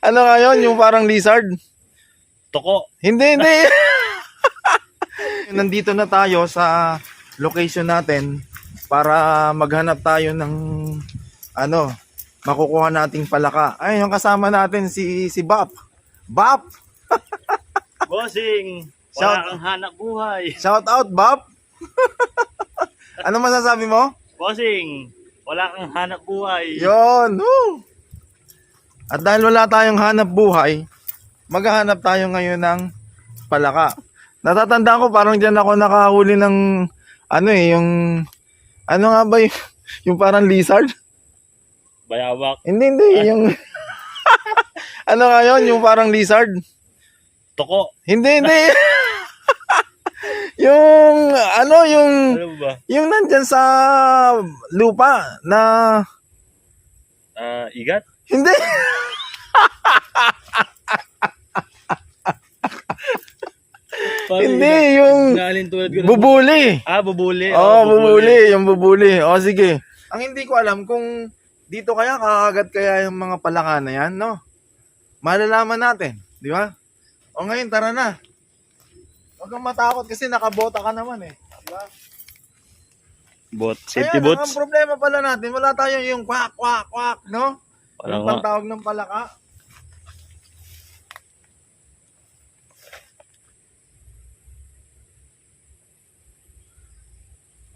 ano nga yun? Yung parang lizard? Toko. Hindi, hindi. Nandito na tayo sa location natin para maghanap tayo ng ano, makukuha nating palaka. Ay, yung kasama natin si si Bap. Bap! Bossing. Shout- kang hanap buhay. Shout out, Bap! ano masasabi mo? Bossing. Wala kang hanap buhay. Yon. woo! At dahil wala tayong hanap buhay, maghahanap tayo ngayon ng palaka. Natatandaan ko parang diyan ako nakahuli ng ano eh, yung ano nga ba yung, yung parang lizard? Bayawak. Hindi, hindi, yung ano nga yun, yung parang lizard? Toko. Hindi, hindi. yung ano, yung Ano ba? yung nandyan sa lupa na Ah, igat? Hindi. Hindi, yung bubuli. Ah, bubuli. Oo, oh, bubuli. Yung bubuli. O, sige. Ang hindi ko alam kung dito kaya kakagat kaya yung mga palaka na yan, no? Malalaman natin, di ba? O ngayon, tara na. Huwag kang matakot kasi nakabota ka naman eh. Di ba? Bot. Safety lang, boots. ang problema pala natin, wala tayo yung kwak, kwak, kwak, no? Nga. pantawag ng palaka.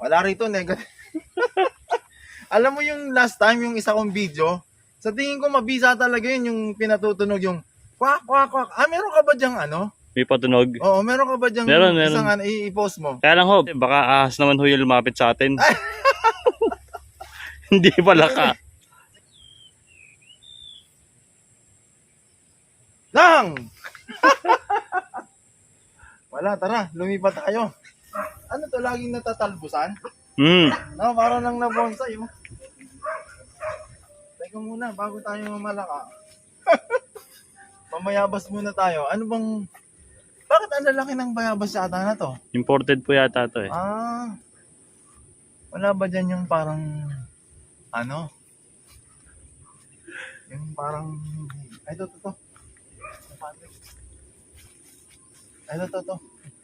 Wala rito, negative. Alam mo yung last time, yung isa kong video, sa tingin ko mabisa talaga yun, yung pinatutunog yung kwak, kwak, kwak. Ah, meron ka ba dyang ano? May patunog. Oo, meron ka ba dyang Meron, meron. isang ano, i-post mo? Kaya lang ho, baka ahas naman ho yung lumapit sa atin. Hindi pala ka. Lang! Wala, tara, lumipat tayo. Ano to, laging natatalbusan? Hmm. No, para nang nabonsay mo. Teka muna, bago tayo mamalaka. Pamayabas muna tayo. Ano bang... Bakit ang lalaki ng bayabas yata na to? Imported po yata to eh. Ah, wala ba dyan yung parang... Ano? Yung parang... Ay, ito, ito, ito. Ay, ito, ito, ito.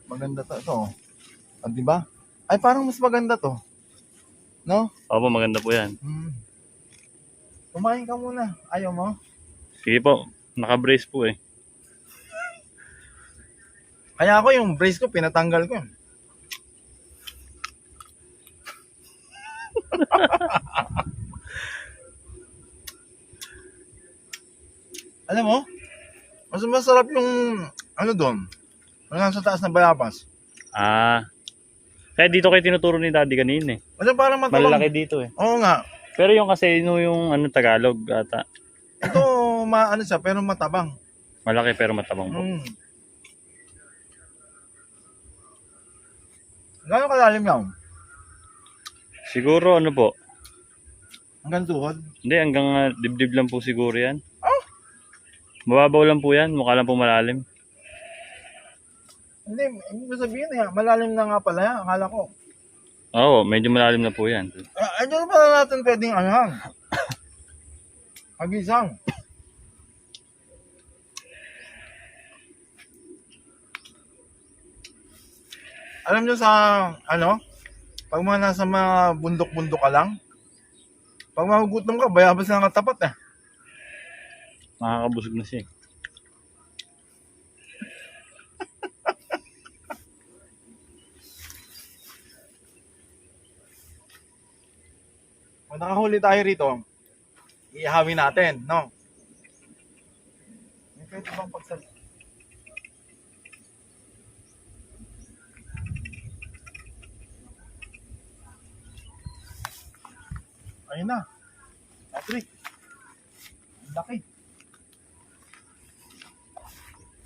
Maganda to, ito. Ah, di ba? Ay, parang mas maganda to. No? Opo, maganda po yan. Hmm. Kumain ka muna. Ayaw mo? Sige po, naka-brace po eh. Kaya ako yung brace ko, pinatanggal ko. yun. Alam mo, mas masarap yung ano doon. Ano nasa taas ng bayabas. Ah. Kaya dito kayo tinuturo ni daddy kanina eh. Kasi parang matabang. Malalaki dito eh. Oo nga. Pero yung kasi no, yung ano Tagalog ata. Ito, maano siya, pero matabang. Malaki pero matabang po. Mm. Gano'ng kalalim yan? Siguro ano po. Hanggang tuhod? Hindi, hanggang ah, dibdib lang po siguro yan. Oh! Mababaw lang po yan. Mukha lang po malalim. Hindi, hindi ko sabihin eh. Malalim na nga pala yan. Akala ko. Oo, medyo malalim na po yan. Ah, ano pala natin pwedeng ano? Agisang. Alam nyo sa, ano, pag mga nasa mga bundok-bundok ka lang, pag mahugutom ka, bayabas na katapat eh. Nakakabusog na siya eh. Kung nakahuli tayo rito, iihawin natin, no? May pwede bang pagsal... Ayun na. Patrick. Ang laki.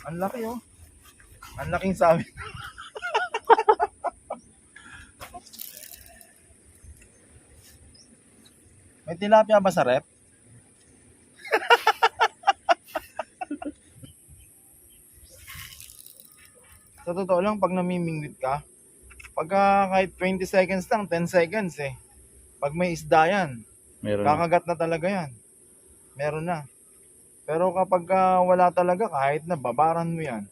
Ang laki oh. Ang laking sabi. May tilapia ba sa rep? sa totoo lang, pag namimingwit ka, pagka kahit 20 seconds lang, 10 seconds eh. Pag may isda yan, Meron. na. kakagat na talaga yan. Meron na. Pero kapag ah, wala talaga, kahit na babaran mo yan.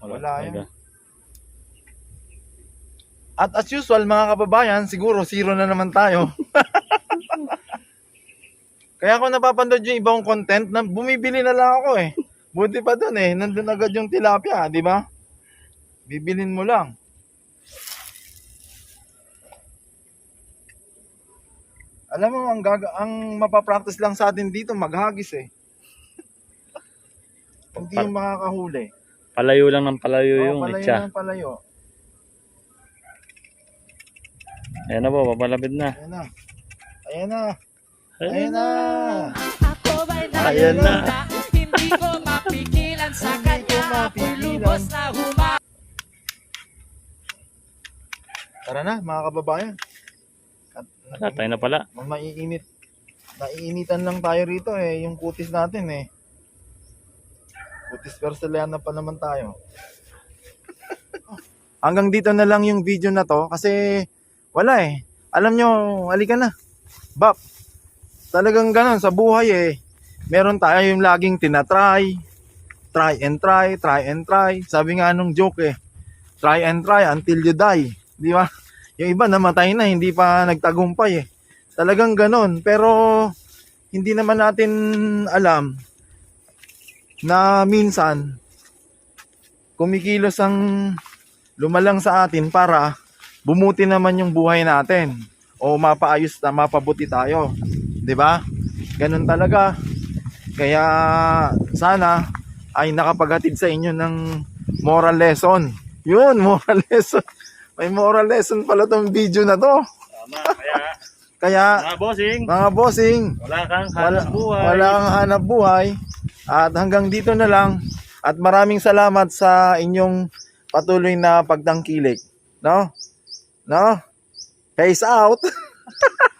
Wala yan. talaga. At as usual, mga kababayan, siguro zero na naman tayo. Kaya ako napapanood yung ibang content na bumibili na lang ako eh. Buti pa dun eh, nandun agad yung tilapia, di ba? Bibilin mo lang. Alam mo, ang, gaga- ang mapapractice lang sa atin dito, maghagis eh. Hindi yung makakahuli. Palayo lang ng palayo yung palayo itcha. ng palayo. Ayan na po, papalapit na. Ayan na. Ayan na. Ayan na. Ako ba'y Ayan na. Hindi ko mapigilan sa kanya Ako'y lubos na huma Tara na, mga kababayan. At, tayo na pala. maiinit. Naiinitan lang tayo rito eh, yung kutis natin eh. Kutis Persiliana pa naman tayo. Hanggang dito na lang yung video na to kasi wala eh. Alam nyo, halika na. Bap, talagang ganon sa buhay eh. Meron tayo yung laging tinatry. Try and try, try and try. Sabi nga nung joke eh. Try and try until you die. Di ba? Yung iba namatay na, hindi pa nagtagumpay eh. Talagang ganon. Pero hindi naman natin alam na minsan kumikilos ang lumalang sa atin para bumuti naman yung buhay natin o mapaayos na mapabuti tayo. 'Di ba? Ganun talaga. Kaya sana ay nakapaghatid sa inyo ng moral lesson. Yun, moral lesson. May moral lesson pala tong video na to. Tama, kaya Kaya mga bossing, mga bossing, wala kang wala, hanap buhay. wala kang hanap buhay. At hanggang dito na lang. At maraming salamat sa inyong patuloy na pagtangkilik. No? No? Peace out!